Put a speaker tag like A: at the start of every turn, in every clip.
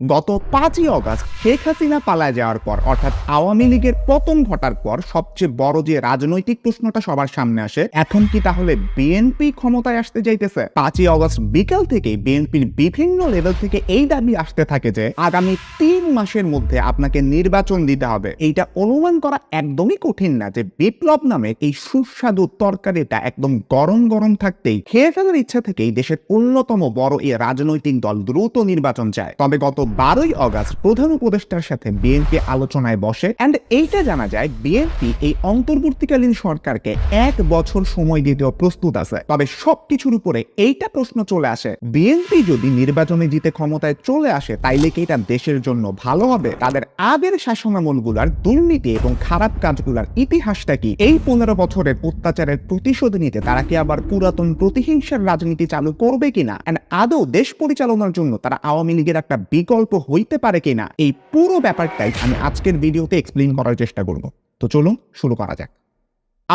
A: গত পাঁচই অগস্ট শেখ হাসিনা পালায় যাওয়ার পর, অর্থাৎ আওয়ামী লীগের পতন ঘটার পর সবচেয়ে বড় যে রাজনৈতিক প্রশ্নটা সবার সামনে আসে, এখন কি তাহলে বিএনপি ক্ষমতায় আসতে যাইতেছে? পাঁচই অগস্ট বিকাল থেকে বিএনপির বিভিন্ন লেভেল থেকে এই দাবি আসতে থাকে যে, আগামী তিন মাসের মধ্যে আপনাকে নির্বাচন দিতে হবে। এইটা অনুমান করা একদমই কঠিন না যে বিপ্লব নামে এই সুস্বাদু তরকারিটা একদম গরম গরম থাকতেই খেয়ে ফেলার ইচ্ছা থেকেই দেশের অন্যতম বড় এই রাজনৈতিক দল দ্রুত নির্বাচন চায়। তবে গত বারোই অগস্ট প্রধান উপদেষ্টার সাথে বিএনপি আলোচনায় বসে অ্যান্ড এইটা জানা যায় বিএনপি এই অন্তর্বর্তীকালীন সরকারকে এক বছর সময় দিতেও প্রস্তুত আছে। তবে সবকিছুর উপরে এইটা প্রশ্ন চলে আসে, বিএনপি যদি নির্বাচনে জিতে ক্ষমতায় চলে আসে, তাইলে কি এটা দেশের জন্য ভালো হবে? তাদের আগের শাসনামলগুলার দুর্নীতি এবং খারাপ কাজগুলার ইতিহাসটা কি? এই পনেরো বছরের অত্যাচারের প্রতিশোধ নিতে তারা কি আবার পুরাতন প্রতিহিংসার রাজনীতি চালু করবে কিনা? অ্যান্ড আদৌ দেশ পরিচালনার জন্য তারা আওয়ামী লীগের একটা বিকল্প হইতে পারে কিনা, এই পুরো ব্যাপারটাই আমি আজকের ভিডিওতে এক্সপ্লেন করার চেষ্টা করব। তো চলুন শুরু করা যাক।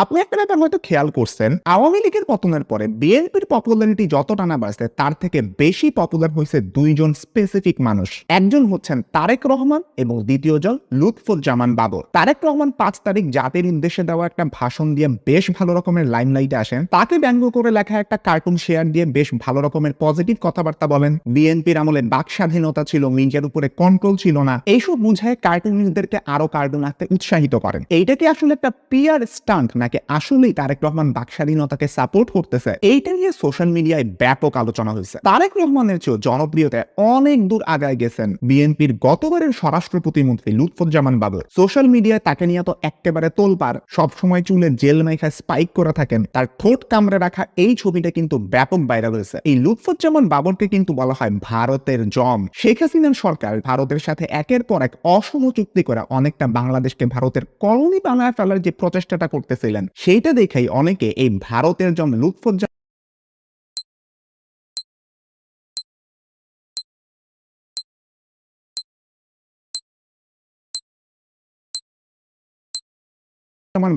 A: আপনি একটা ব্যাপার হয়তো খেয়াল করছেন, আওয়ামী লীগের পতনের পরে বিএনপির পপুলারিটি যত টানা বাড়ছে, তার থেকে বেশি পপুলার হয়েছে দুইজন স্পেসিফিক মানুষ। একজন হচ্ছেন তারেক রহমান এবং দ্বিতীয় জন লুৎফুল জামান বাবর। তারেক রহমান পাঁচ তারিখ জাতির উদ্দেশ্যে দেওয়া একটা ভাষণ দিয়ে বেশ ভালো রকমের লাইমলাইটে আসেন। তাকে ব্যঙ্গ করে লেখা একটা কার্টুন শেয়ার দিয়ে বেশ ভালো রকমের পজিটিভ কথাবার্তা বলেন। বিএনপির আমলে বাক স্বাধীনতা ছিল মিডিয়ার উপরে কন্ট্রোল ছিল না। এইসব বুঝায় কার্টুনিস্টদেরকে আরও কার্টুন আঁকতে উৎসাহিত করেন। এইটা কি আসলে একটা পিয়ার স্টান্ট নাকি আসলেই তারেক রহমান বাক স্বাধীনতাকে সাপোর্ট করতেছে। এইটা নিয়ে সোশ্যাল মিডিয়ায় ব্যাপক আলোচনা হয়েছে। তারেক রহমানের চেয়েও জনপ্রিয়তায় অনেক দূর আগায় গেছেন বিএনপির গতবারের স্বরাষ্ট্র প্রতিমন্ত্রী লুৎফুজ্জামান বাবর। সোশ্যাল মিডিয়ায় তাকে নিয়ে তো একেবারে তোলপার সবসময় চুলে জেল মেখা স্পাইক করে থাকেন। তার ঠোঁট কামড়ে রাখা এই ছবিটা কিন্তু ব্যাপক ভাইরাল হয়েছে। এই লুৎফুজ্জামান বাবরকে কিন্তু বলা হয় ভারতের জম শেখ হাসিনার সরকার ভারতের সাথে একের পর এক অসম চুক্তি করা অনেকটা বাংলাদেশকে ভারতের কলোনি বানায় ফেলার যে প্রচেষ্টাটা করতেছিলেন সেইটা দেখেই অনেকে এই ভারতের জম লুৎফুজ্জামান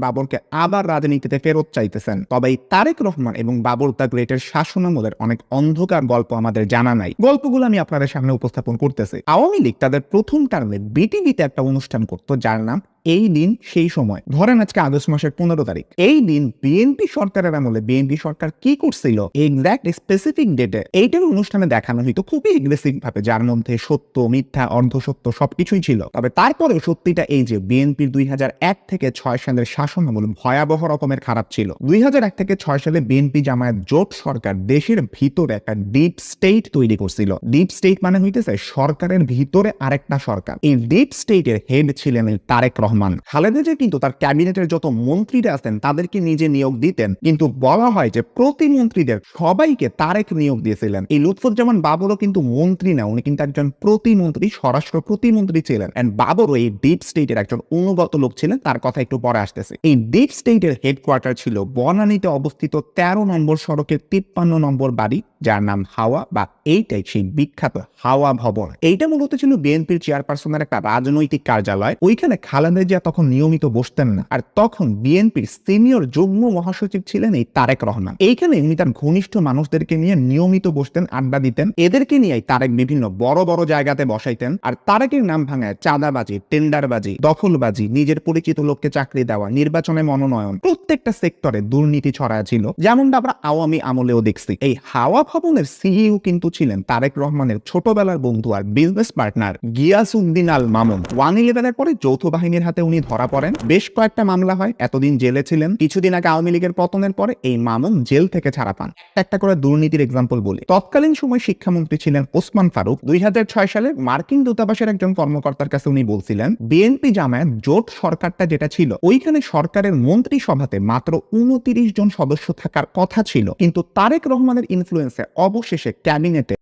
A: বাবরকে আবার রাজনীতিতে ফেরত চাইতেছেন। তবে তারেক রহমান এবং বাবর দ্য গ্রেটের শাসনামলের অনেক অন্ধকার গল্প আমাদের জানা নাই। গল্পগুলো আমি আপনাদের সামনে উপস্থাপন করতেছি। আওয়ামী লীগ তাদের প্রথম টার্মে বিটিভিতে একটা অনুষ্ঠান করতো, যার নাম এই দিন সেই সময়। ধরেন আজকে আগস্ট মাসের পনেরো তারিখ। এই দিন বিএনপি সরকারের আমলে বিএনপি সরকার কি করছিল? এক্সাক্ট স্পেসিফিক ডেটে এইটার অনুষ্ঠানে দেখানো হইতো খুবই এগ্রেসিভ ভাবে, যার মধ্যে সত্য, মিথ্যা, অর্ধসত্য সবকিছুই ছিল। তবে তারপরে সত্যিটা এই যে বিএনপির দুই থেকে ছয় সালের শাসন আমল ভয়াবহ রকমের খারাপ ছিল। দুই হাজার এক থেকে ছয় সালে বিএনপি জামায়াত জোট সরকার দেশের ভিতরে একটা ডিপ স্টেট তৈরি করছিল। ডিপ স্টেট মানে হইতেছে সরকারের ভিতরে আরেকটা সরকার। এই ডিপ স্টেটের হেড ছিলেন তারেক রহমান খালেদা যে কিন্তু তার ক্যাবিনেটের যত মন্ত্রীরা আছেন, তাদেরকে নিজে নিয়োগ দিতেন। কিন্তু বলা হয় যে প্রতিমন্ত্রীদের সবাইকে তারেক নিয়োগ দিয়েছিলেন। এই লুৎফুজ্জামান বাবরও কিন্তু মন্ত্রী না, উনি কিন্তু একজন প্রতিমন্ত্রী, স্বরাষ্ট্র প্রতিমন্ত্রী ছিলেন। এন্ড বাবরও এই ডিপ স্টেটের একজন অনুগত লোক ছিলেন, তার কথা একটু পরে আসতেছে। এই ডিপ স্টেটের হেডকোয়ার্টার ছিল বনানীতে অবস্থিত তেরো নম্বর সড়কের তিপ্পান্ন নম্বর বাড়ি যার নাম হাওয়া বা এইটাই সেই বিখ্যাত হাওয়া ভবন। এইটা মূলত ছিল বিএনপির চেয়ারপারসনের একটা রাজনৈতিক কার্যালয়। ওইখানে খালেদা জিয়া তখন নিয়মিত বসতেন না। আর তখন বিএনপির সিনিয়র যুগ্ম মহাসচিব ছিলেন এই তারেক রহমান। এইখানে উনি তার ঘনিষ্ঠ মানুষদেরকে নিয়ে নিয়মিত বসতেন, আড্ডা দিতেন। এদেরকে নিয়ে তারেক বিভিন্ন বড় বড় জায়গাতে বসাইতেন। আর তারেকের নাম ভাঙায় চাঁদাবাজি, টেন্ডারবাজি, দখলবাজি, নিজের পরিচিত লোককে চাকরি দেওয়া, নির্বাচনে মনোনয়ন। প্রত্যেকটা সেক্টরে দুর্নীতি ছড়ায় ছিল। যেমনটা আমরা আওয়ামী আমলেও দেখছি। এই হাওয়া ভবনের সিইও কিন্তু ছিলেন তারেক রহমানের ছোটবেলার বন্ধু আর business partner Giasuddin Al Mamun. One ইলেভেনের পরে যৌথ বাহিনীর হাতে উনি ধরা পড়েন। বেশ কয়েকটা মামলা হয়, এতদিন জেলে ছিলেন। কিছুদিন আগে আওয়ামী লীগের পতনের পরে এই মামুন জেল থেকে ছাড়া পান। একটা করে দুর্নীতির এক্সাম্পল বলি। তৎকালীন সময় শিক্ষামন্ত্রী ছিলেন ওসমান ফারুক। দুই হাজার ছয় সালে মার্কিন দূতাবাসের একজন কর্মকর্তার কাছে উনি বলছিলেন বিএনপি জামায়াত জোট সরকারটা যেটা ছিল, ওইখানে সরকারের মন্ত্রী সভাতে মাত্র উনতিরিশ জন সদস্য থাকার কথা ছিল। কিন্তু তারেক রহমানের ইনফ্লুয়েন্সে অবশেষে ক্যাবিনেটে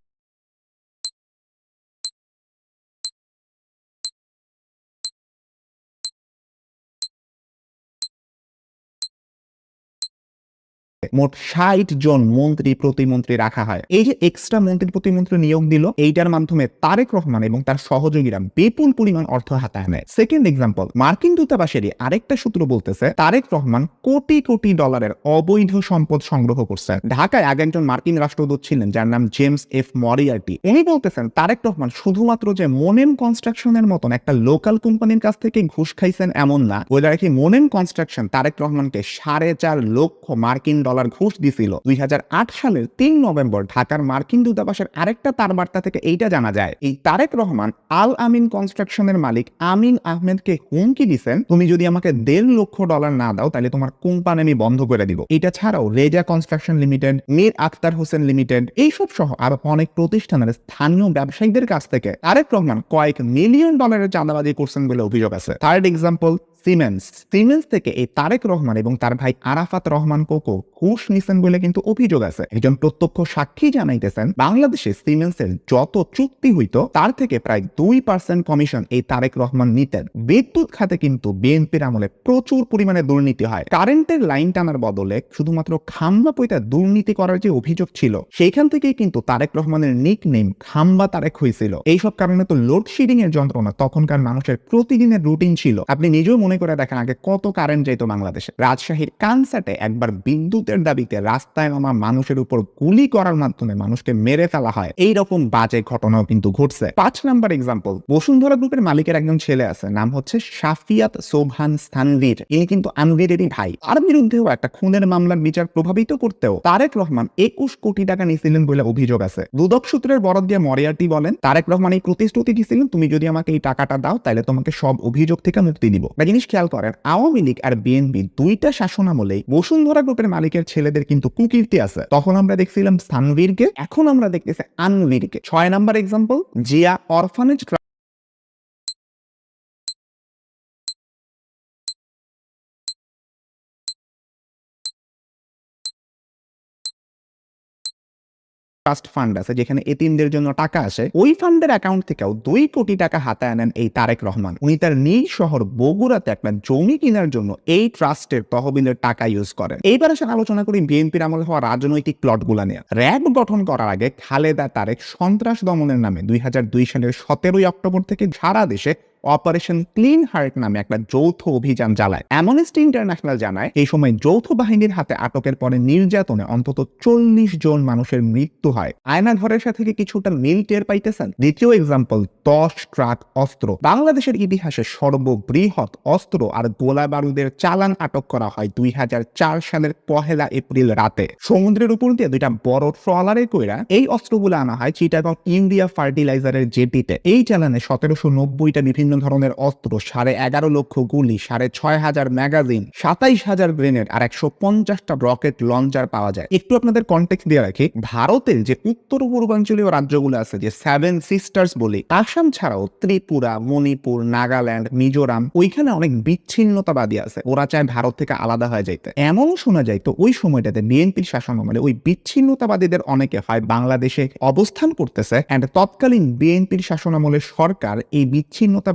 A: মোট ষাট জন মন্ত্রী প্রতিমন্ত্রী রাখা হয়। এই যে এক্সট্রা মন্ত্রী প্রতিমন্ত্রী নিয়োগ দিল, এইটার মাধ্যমে তারেক রহমান এবং তার সহযোগীরা বিপুল পরিমাণ অর্থ হাতায় নেয়। সেকেন্ড এক্সাম্পল মার্কিন দূতাবাসেরই আরেকটা সূত্র বলতেছে, তারেক রহমান কোটি কোটি ডলারের অবৈধ সম্পদ সংগ্রহ করছেন ঢাকায় আগে একজন মার্কিন রাষ্ট্রদূত ছিলেন, যার নাম জেমস এফ মরিয়ার্টি। উনি বলতেছেন, তারেক রহমান শুধুমাত্র যে মোনেম কনস্ট্রাকশনের মতন একটা লোকাল কোম্পানির কাছ থেকে ঘুষ খাইছেন এমন না। বলে রাখি মোনেম কনস্ট্রাকশন তারেক রহমানকে সাড়ে চার লক্ষ মার্কিন ডলার ঘুষ দিছিল। দুই সালের তিন নভেম্বর ঢাকার মার্কিন দূতাবাসের আরেকটা তার বার্তা থেকে এইটা জানা যায়। এই তারেক রহমান আল আমিন কনস্ট্রাকশনের মালিক আমিন আহমেদকে হুমকি দিছেন, তুমি যদি আমাকে দেড় লক্ষ ডলার না দাও, তাহলে তোমার কোম্পানি আমি বন্ধ করে দিব। এটা ছাড়াও Reza construction limited, Mir Akhtar Hossain limited, এইসব সহ আর অনেক প্রতিষ্ঠানের স্থানীয় ব্যবসায়ীদের কাছ থেকে তারেক রহমান কয়েক মিলিয়ন ডলারের চাঁদাবাজি করছেন বলে অভিযোগ আছে। থার্ড এক্সাম্পল সিমেন্স সিমেন্স থেকে এই তারেক রহমান এবং তার ভাই আরাফাত রহমান কোকো ঘুষ নিছেন বলে কিন্তু অভিযোগ আছে। একজন প্রত্যক্ষ সাক্ষী জানাইতেছেন, বাংলাদেশে সিমেন্সের যত চুক্তি হইতো, তার থেকে প্রায় দুই পার্সেন্ট কমিশন এই তারেক রহমান নিতেন। বিদ্যুৎ খাতে কিন্তু বিএনপির আমলে প্রচুর পরিমাণে দুর্নীতি হয়। কারেন্টের লাইন টানার বদলে শুধুমাত্র খাম্বা পইতা দুর্নীতি করার যে অভিযোগ ছিল, সেইখান থেকেই কিন্তু তারেক রহমানের নিক নেম খাম্বা তারেক হয়েছিল এইসব কারণে তো লোডশেডিং এর যন্ত্রণা তখনকার মানুষের প্রতিদিনের রুটিন ছিল। আপনি নিজেও মনে করে দেখেন আগে কত কারেন্ট যেত বাংলাদেশে। রাজশাহীর কানসাটে একবার বিদ্যুতের দাবিতে রাস্তায় নামা মানুষের উপর গুলি করার মাধ্যমে মানুষকে মেরে ফেলা হয়। এই রকম বাজে ঘটনাও কিন্তু ঘটছে। পাঁচ নাম্বার এক্সাম্পল বসুন্ধরা গ্রুপের মালিকের একজন ছেলে আছে, নাম হচ্ছে শাফিয়াত সোভান স্থানবীর। ইনি কিন্তু আনবীরেরই ভাই। তার বিরুদ্ধেও একটা খুনের মামলার বিচার প্রভাবিত করতেও তারেক রহমান একুশ কোটি টাকা নিয়েছিলেন বলে অভিযোগ আছে। দুদক সূত্রের বরাদ দিয়ে মরিয়াটি বলেন, তারেক রহমান এই প্রতিশ্রুতি দিয়েছিলেন, তুমি যদি আমাকে এই টাকাটা দাও তাহলে তোমাকে সব অভিযোগ থেকে মুক্তি দিব। জিনিস খেয়াল করেন, আওয়ামী লীগ আর বিএনপি দুইটা শাসন আমলেই বসুন্ধরা গ্রুপের মালিকের ছেলেদের কিন্তু কুকীর্তি আছে। তখন আমরা দেখছিলাম স্থানবীরকে এখন আমরা দেখতেছি আনবীরকে ছয় number example Zia orphanage trust fund আছে, যেখানে এতিমদের জন্য টাকা আসে, ওই ফান্ডের অ্যাকাউন্ট থেকেও দুই কোটি টাকা হাতায় আনেন এই তারেক রহমান। উনি তার নিজ শহর বগুড়াতে একটা জমি কেনার জন্য এই ট্রাস্টের তহবিলের টাকা ইউজ করেন। এইবার আসলে আলোচনা করি বিএনপির আমলে হওয়া রাজনৈতিক প্লটগুলো নিয়ে। র্যাব গঠন করার আগে খালেদা তারেক সন্ত্রাস দমনের নামে দুই হাজার দুই সালের সতেরোই অক্টোবর থেকে সারা দেশে অপারেশন ক্লিন হার্ট নামে একটা যৌথ অভিযান চালায়। অ্যামনেস্টি ইন্টারন্যাশনাল জানায়, এই সময় যৌথ বাহিনীর হাতে আটকের পরে নির্যাতনে অন্তত চল্লিশ জন মানুষের মৃত্যু হয়। আয়নাঘরের সাথে কিছুটা মিল টের পাইতেছেন? দ্বিতীয় এক্সাম্পল দশ ট্রাক অস্ত্র। বাংলাদেশের ইতিহাসে সর্ববৃহৎ অস্ত্র আর গোলা বারুদের চালান আটক করা হয় দুই হাজার চার সালের পহেলা এপ্রিল রাতে। সমুদ্রের উপর দিয়ে দুইটা বড় ট্রলারে কইরা এই অস্ত্রগুলো আনা হয় চিটাগং ইন্ডিয়া ফার্টিলাইজারের জেটিতে। এই চালানে সতেরোশো নব্বইটা বিভিন্ন ধরনের অস্ত্র, সাড়ে এগারো লক্ষ গুলি, সাড়ে ছয় হাজার ম্যাগাজিন, সাতাইশ হাজার গ্রেনেড আর একশো পঞ্চাশটা রকেট লঞ্চার পাওয়া যায়। একটু আপনাদের কন্টেক্ট দিয়ে রাখি। ভারতের যে উত্তর পূর্বাঞ্চলীয় রাজ্যগুলো আছে, যে সেভেন সিস্টার্স বলি, আসাম ছাড়াও ত্রিপুরা, মণিপুর, নাগাল্যান্ড, মিজোরাম, ওইখানে অনেক বিচ্ছিন্নতাবাদী আছে। ওরা চায় ভারত থেকে আলাদা হয়ে যাইতে। এমন শোনা যায় তো ওই সময়টাতে বিএনপির শাসন আমলে ওই বিচ্ছিন্নতাবাদীদের অনেকে হয় বাংলাদেশে অবস্থান করতেছে। অ্যান্ড তৎকালীন বিএনপির শাসন আমলে সরকার এই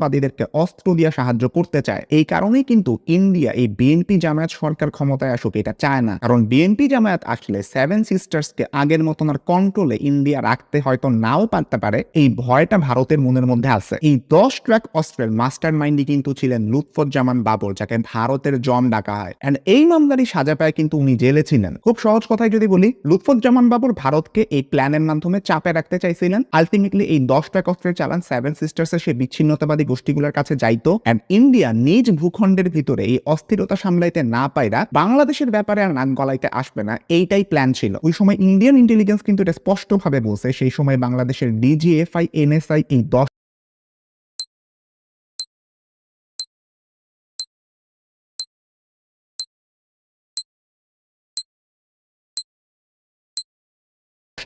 A: বিচ্ছিন্নতাবাদীদেরকে অস্ত্র দিয়ে সাহায্য করতে চায়। এই কারণেই কিন্তু ইন্ডিয়া এই বিএনপি জামায়াত সরকার ক্ষমতায় আসুক, এটা চায় না। কারণ বিএনপি জামায়াত আসলে সেভেন সিস্টার্সকে আগের মতন আর কন্ট্রোলে ইন্ডিয়া রাখতে হয়তো নাও পারতে পারে, এই ভয়টা ভারতের মনের মধ্যে আছে। এই দশ ট্র্যাক অস্ত্রের মাস্টার মাইন্ডই কিন্তু ছিলেন লুৎফুজ্জামান বাবর, যাকে ভারতের জম ডাকা হয়। এন্ড এই মামলারই সাজা পায় কিন্তু উনি জেলে ছিলেন। খুব সহজ কথায় যদি বলি, লুৎফুজ্জামান বাবর ভারতকে এই প্ল্যানের মাধ্যমে চাপে রাখতে চাইছিলেন। আলটিমেটলি এই দশ ট্র্যাক অস্ত্রের চালান সেভেন সিস্টার্সের সে বিচ্ছিন্নতাবাদী গোষ্ঠীগুলোর কাছে যাইতো অ্যান্ড ইন্ডিয়া নিজ ভূখণ্ডের ভিতরে এই অস্থিরতা সামলাইতে না পাইরা বাংলাদেশের ব্যাপারে আর নাক গলাইতে আসবে না, এইটাই প্ল্যান ছিল। ওই সময় ইন্ডিয়ান ইন্টেলিজেন্স কিন্তু এটা স্পষ্টভাবে বলছে, সেই সময় বাংলাদেশের ডিজিএফআই এনএসআই এই দশ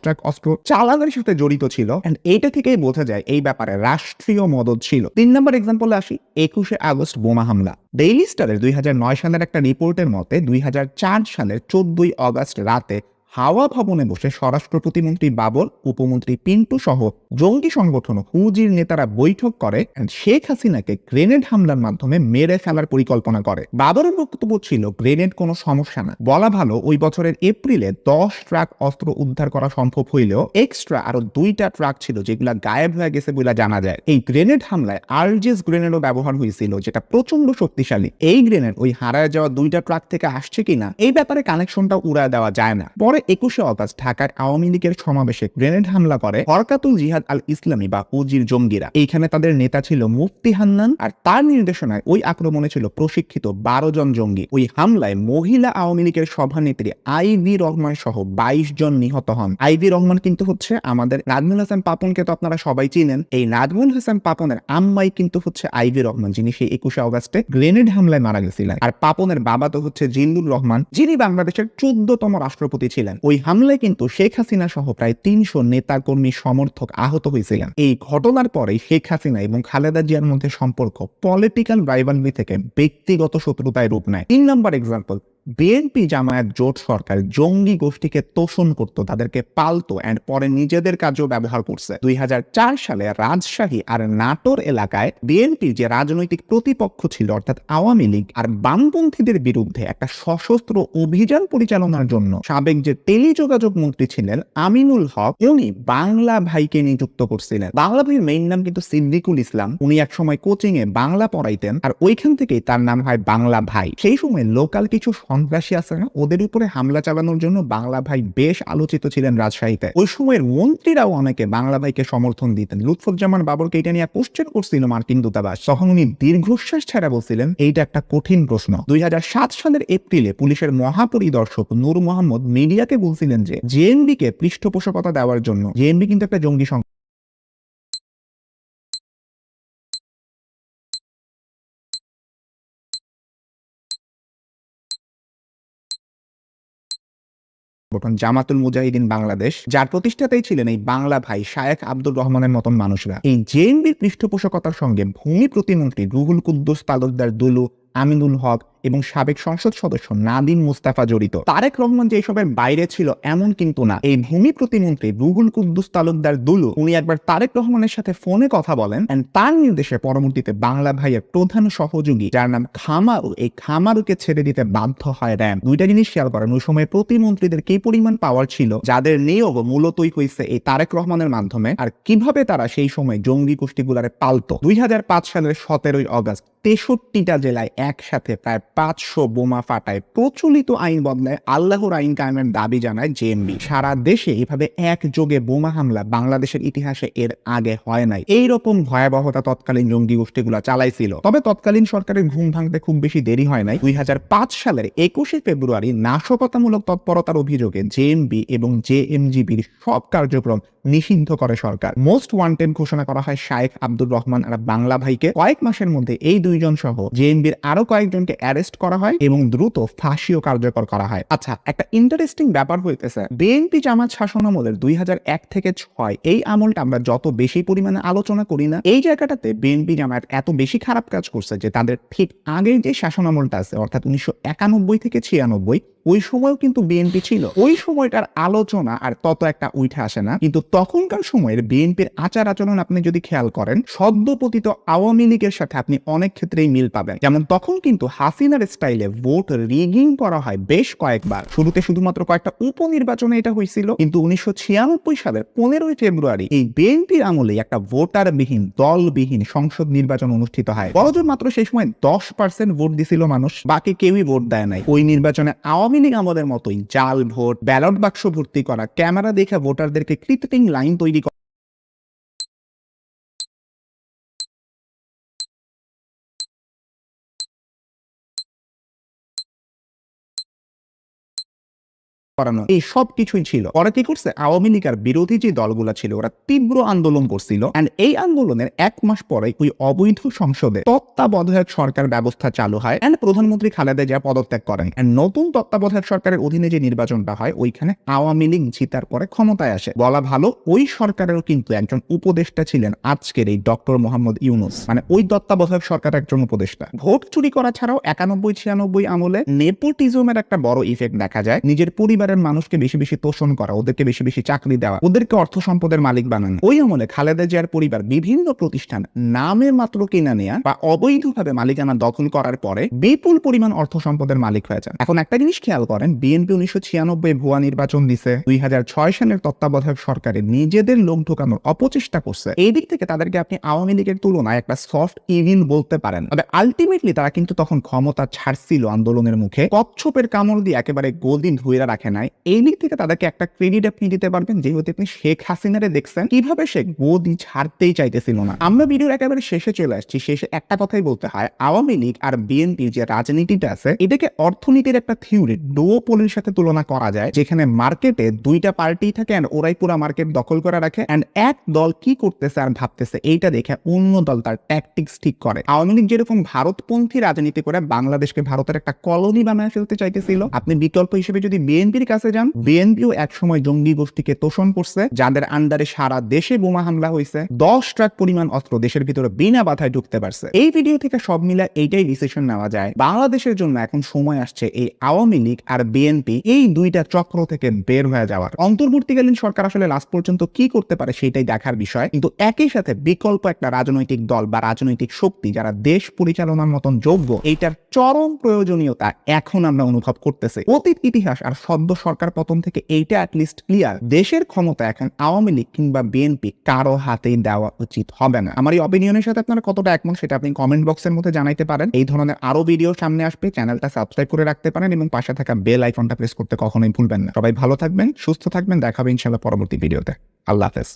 A: ট্রাক অস্ত্র চালানোর সাথে জড়িত ছিল। এন্ড এইটা থেকেই বোঝা যায় এই ব্যাপারে রাষ্ট্রীয় মদত ছিল। তিন নম্বর এক্সাম্পল আসি, একুশে আগস্ট বোমা হামলা। ডেইলি স্টারের দুই হাজার নয় সালের একটা রিপোর্টের মতে দুই হাজার চার সালের চোদ্দই অগস্ট রাতে হাওয়া ভবনে বসে স্বরাষ্ট্র প্রতিমন্ত্রী বাবর উপমন্ত্রী পিন্টু সহ জঙ্গি সংগঠন হুজির নেতারা বৈঠক করে শেখ হাসিনাকে গ্রেনেড হামলার মাধ্যমে মেরে ফেলার পরিকল্পনা করে। বাবরের বক্তব্য ছিল, গ্রেনেড কোনো সমস্যা না। বলা ভালো, ওই বছরের এপ্রিলে দশ ট্রাক অস্ত্র উদ্ধার করা সম্ভব হইলেও এক্সট্রা আরও দুইটা ট্রাক ছিল যেগুলা গায়েব হয়ে গেছে বলে জানা যায়। এই গ্রেনেড হামলায় আরজেস গ্রেনেডও ব্যবহার হয়েছিল যেটা প্রচণ্ড শক্তিশালী। এই গ্রেনেড ওই হারায় যাওয়া দুইটা ট্রাক থেকে আসছে কিনা, এই ব্যাপারে কানেকশনটা উড়ায় দেওয়া যায় না। পরে একুশে অগস্ট ঢাকার আওয়ামী লীগের সমাবেশে গ্রেনেড হামলা করে হরকাতুল জিহাদ আল ইসলামী বা উজির জঙ্গিরা। এইখানে তাদের নেতা ছিল মুফতি হান্নান আর তার নির্দেশনায় ওই আক্রমণে ছিল প্রশিক্ষিত বারো জন জঙ্গি। ওই হামলায় মহিলা আওয়ামী লীগের সভানেত্রী আইভি রহমান সহ বাইশ জন নিহত হন। আইভি রহমান কিন্তু হচ্ছে আমাদের নাজমুল হাসান পাপনকে তো আপনারা সবাই চিনেন। এই নাজমুল হাসান পাপনের আম্মাই কিন্তু হচ্ছে আইভি রহমান, যিনি সেই একুশে অগস্টে গ্রেনেড হামলায় মারা গেছিলেন। আর পাপনের বাবা তো হচ্ছে জিল্লুর রহমান, যিনি বাংলাদেশের চোদ্দতম রাষ্ট্রপতি ছিলেন। ওই হামলায় কিন্তু শেখ হাসিনা সহ প্রায় তিনশো নেতা কর্মী সমর্থক আহত হয়েছিলেন। এই ঘটনার পরে শেখ হাসিনা এবং খালেদা জিয়ার মধ্যে সম্পর্ক পলিটিক্যাল রাইভালরি থেকে ব্যক্তিগত শত্রুতায় রূপ নেয়। তিন নম্বর এক্সাম্পল বিএনপি জামায়াত জোট সরকার জঙ্গি গোষ্ঠীকে তোষণ করত, তাদেরকে পালতো অ্যান্ড পরে নিজেদের কাজেও ব্যবহার করছে। দুই সালে রাজশাহী আর নাটোর এলাকায় বিএনপির যে রাজনৈতিক প্রতিপক্ষ ছিল, অর্থাৎ আওয়ামী লীগ আর বামপন্থীদের বিরুদ্ধে একটা সশস্ত্র অভিযান পরিচালনার জন্য সাবেক যে টেলিযোগাযোগ মন্ত্রী ছিলেন আমিনুল হক, উনি বাংলা ভাইকে নিযুক্ত করছিলেন। বাংলা ভাইয়ের মেইন নাম কিন্তু সিদ্দিকুল ইসলাম। উনি একসময় কোচিং এ বাংলা পড়াইতেন আর ওইখান থেকেই তার নাম হয় বাংলা ভাই। সেই সময় লোকাল কিছু সন্ত্রাসী আছে না ওদের উপরে হামলা চালানোর জন্য বাংলা ভাই বেশ আলোচিত ছিলেন রাজশাহীতে। ওই সময়ের মন্ত্রীরাও অনেকে বাংলা ভাইকে সমর্থন দিতেন। লুৎফুজ্জামান বাবরকে এটা নিয়ে কোশ্চেন করছিল মার্কিন দূতাবাস। তখন উনি দীর্ঘশ্বাস ছাড়া বলছিলেন, এইটা একটা কঠিন প্রশ্ন। দুই হাজার সাত সালের এপ্রিলে পুলিশের মহাপরিদর্শক নূর মোহাম্মদ মিডিয়াকে বলছিলেন যে জেএনবি কে পৃষ্ঠপোষকতা দেওয়ার জন্য জেএনবি কিন্তু একটা জঙ্গি সংগঠন সংগঠন জামাতুল মুজাহিদিন বাংলাদেশ, যার প্রতিষ্ঠাতাই ছিলেন এই বাংলা ভাই শায়েখ আব্দুর রহমানের মতন মানুষরা। এই জেএমবির পৃষ্ঠপোষকতার সঙ্গে ভূমি প্রতিমন্ত্রী রুহুল কুদ্দুস তালুকদার দুলু, আমিনুল হক এবং সাবেক সংসদ সদস্য নাদিম মুস্তাফা জড়িত। তারেক রহমান যে এসবের বাইরে ছিল এমন কিন্তু না। এই ভূমি প্রতিমন্ত্রী রুহুল কুদ্দুস তালুকদার দুলু, উনি একবার তারেক রহমানের সাথে ফোনে কথা বলেন and তার নির্দেশে পরবর্তীতে বাংলা ভাইয়ের প্রধান সহযোগী, যার নাম খামারু, এই খামারুকে ছেড়ে দিতে বাধ্য হয় র্যাম দুইটা জিনিস খেয়াল করেন, ওই সময় প্রতিমন্ত্রীদের কি পরিমাণ পাওয়ার ছিল, যাদের নিয়োগ মূলতই হয়েছে এই তারেক রহমানের মাধ্যমে, আর কীভাবে তারা সেই সময় জঙ্গি গোষ্ঠীগুলারে পালতো। দুই হাজার পাঁচ সালের সতেরোই অগস্ট তেষট্টিটা জেলায় একসাথে প্রায় পাঁচশো বোমা ফাটায়। প্রচলিত আইন বদলায় আল্লাহর আইন কায়েমের দাবি জানায় জেএমবি সারা দেশে এভাবে একযোগে বোমা হামলা বাংলাদেশের ইতিহাসে এর আগে হয় নাই। এইরকম ভয়াবহতা তৎকালীন জঙ্গি গোষ্ঠীগুলা চালাইছিল। তবে তৎকালীন সরকারের ঘুম ভাঙতে খুব বেশি দেরি হয় নাই। দুই সালের একুশে ফেব্রুয়ারি নাশকতামূলক তৎপরতার অভিযোগে জেএমবি এবং জেএমজিবির সব কার্যক্রম নিষিদ্ধ করে সরকার। মোস্ট ওয়ান্টেড ঘোষণা করা হয় শায়েখ আব্দুর রহমান আর বাংলা ভাইকে। কয়েক মাসের মধ্যে এই দুইজন সহ জেএনবির আরও কয়েকজনকে অ্যারেস্ট করা হয় এবং দ্রুত ফাঁসিও কার্যকর করা হয়। আচ্ছা একটা ইন্টারেস্টিং ব্যাপার হইতেছে। বিএনপি জামাত শাসন আমলের দুই হাজার এক থেকে ছয় এই আমলটা আমরা যত বেশি পরিমাণে আলোচনা করি না, এই জায়গাটাতে বিএনপি জামাত এত বেশি খারাপ কাজ করছে যে তাদের ঠিক আগের যে শাসন আমলটা আছে, অর্থাৎ উনিশশো একানব্বই থেকে ছিয়ানব্বই ওই সময়ও কিন্তু বিএনপি ছিল। ওই সময়টার আলোচনা আর তত একটা উঠে আসে না। কিন্তু তখনকার সময়ের বিএনপির আচার আচরণ আপনি যদি খেয়াল করেন, সদ্যপতিত আওয়ামী লীগের সাথে আপনি অনেক ক্ষেত্রেই মিল পাবেন। যেমন তখন কিন্তু হাসিনার স্টাইলে ভোট রিগিং করা হয় বেশ কয়েকবার। শুরুতে শুধুমাত্র কয়েকটা উপনির্বাচনে এটা হয়েছিল, কিন্তু উনিশশো ছিয়ানব্বই সালের পনেরোই ফেব্রুয়ারি এই বিএনপির আমলে একটা ভোটারবিহীন, দলবিহীন সংসদ নির্বাচন অনুষ্ঠিত হয়। বড়জোর মাত্র সেই সময় দশ পার্সেন্ট ভোট দিছিল মানুষ, বাকি কেউই ভোট দেয় নাই। ওই নির্বাচনে আওয়ামী লীগ আমাদের মতোই, জাল, ভোট, ব্যালট বাক্স ভর্তি করা, ক্যামেরা দেখে ভোটারদেরকে কৃত্রিম লাইন তৈরি করা। করানো। এই সব কিছুই ছিল। ওরা কি করছে? আওয়ামী লীগ আর বিরোধী যে দলগুলো ছিল, ওরা তীব্র আন্দোলন করছিল। এন্ড এই আন্দোলনের এক মাস পরে ওই অবৈধ সংসদে তত্ত্বাবধায়ক সরকার ব্যবস্থা চালু হয়। এন্ড প্রধানমন্ত্রী খালেদা জিয়া পদত্যাগ করেন। এন্ড নতুন তত্ত্বাবধায়ক সরকারের অধীনে যে নির্বাচনটা হয়, ওইখানে আওয়ামী লীগ জিতার পরে ক্ষমতায় আসে। বলা ভালো, ওই সরকারেরও কিন্তু একজন উপদেষ্টা ছিলেন আজকের এই ডক্টর মোহাম্মদ ইউনুস। মানে ওই তত্ত্বাবধায়ক সরকার একজন উপদেষ্টা। ভোট চুরি করা ছাড়াও একানব্বই ছিয়ানব্বই আমলে নেপোটিজমের একটা বড় ইফেক্ট দেখা যায়। নিজের পরিবার পরিবারের মানুষকে বেশি বেশি তোষণ করা, ওদেরকে বেশি বেশি চাকরি দেওয়া, ওদেরকে অর্থ সম্পদের মালিক বানানো। ওই আমলে খালেদা জিয়ার পরিবার বিভিন্ন প্রতিষ্ঠান নামে মাত্র কিনা নেয়া বা অবৈধভাবে মালিকানা দখল করার পরে বিপুল পরিমাণ অর্থ সম্পদের মালিক হয়ে যান। এখন একটা জিনিস খেয়াল করেন, বিএনপি উনিশশো ছিয়ানব্বই ভুয়া নির্বাচন দিছে, দুই হাজার ছয় সালের তত্ত্বাবধায়ক সরকারে নিজেদের লোক ঢোকানোর অপচেষ্টা করছে। এই দিক থেকে তাদেরকে আপনি আওয়ামী লীগের তুলনায় একটা সফট ইভিল বলতে পারেন। তবে আলটিমেটলি তারা কিন্তু তখন ক্ষমতা ছাড়ছিল আন্দোলনের মুখে, কচ্ছপের কামড় দিয়ে একেবারে গোদিন ধুয়ে রাখে নাই। এই দিক থেকে তাদেরকে একটা ক্রেডিট আপনি দিতে পারবেন, যেহেতু আপনি শেখ হাসিনারে দেখছেন। কীভাবে সে গদি ছাড়তেই চাইতেছিল না। আমরা ভিডিওর একেবারে শেষে চলে আসছি। শেষে একটা কথাই বলতে হয়, আওয়ামী লীগ আর বিএনপির যে রাজনীতিটা আছে, এটাকে অর্থনীতির একটা থিওরি ডুওপোলের সাথে তুলনা করা যায়, যেখানে মার্কেটে দুইটা পার্টি থাকে and ওরাই পুরো মার্কেট দখল করে রাখে এন্ড এক দল কি করতেছে আর ভাবতেছে, এইটা দেখে অন্য দল তার ট্যাকটিক্স ঠিক করে। আওয়ামী লীগ যেরকম ভারতপন্থী রাজনীতি করে, বাংলাদেশকে ভারতের একটা কলোনি বানায় ফেলতে চাইতেছিল। আপনি বিকল্প হিসেবে যদি কাছে যান বিএনপিও একসময় জঙ্গি গোষ্ঠীকে তোষণ করছে, যাদের আন্ডারে সারা দেশে বোমা হামলা হয়েছে। দশ ট্রাক পরিমাণ অস্ত্র দেশের ভিতরে বিনা বাধায় ঢুকতে পারছে। এই ভিডিও থেকে সব মিলে এইটাই ডিসিশন নেওয়া যায়। বাংলাদেশের জন্য এখন সময় আসছে এই আওয়ামী লীগ আর বিএনপি এই দুইটা চক্র থেকে বের হয়ে যাওয়ার। অন্তর্বর্তীকালীন সরকার আসলে লাস্ট পর্যন্ত কি করতে পারে সেটাই দেখার বিষয়। কিন্তু একই সাথে বিকল্প একটা রাজনৈতিক দল বা রাজনৈতিক শক্তি যারা দেশ পরিচালনার মতন যোগ্য, এইটার চরম প্রয়োজনীয়তা এখন আমরা অনুভব করতেছি। অতীত ইতিহাস আর সদ্য সরকার পতন থেকে এইটা অ্যাটলিস্ট ক্লিয়ার দেশের ক্ষমতা এখন আওয়ামী লীগ কিংবা বিএনপি কারও হাতেই দেওয়া উচিত হবে না। আমার এই অপিনিয়নের সাথে আপনারা কতটা একমত সেটা আপনি কমেন্ট বক্সের মধ্যে জানাইতে পারেন। এই ধরনের আরও ভিডিও সামনে আসবে। চ্যানেলটা সাবস্ক্রাইব করে রাখতে পারেন এবং পাশে থাকা বেল আইকনটা প্রেস করতে কখনোই ভুলবেন না। সবাই ভালো থাকবেন, সুস্থ থাকবেন। দেখাবেন ইনশাল্লাহ পরবর্তী ভিডিওতে আল্লাহ হাফেজ।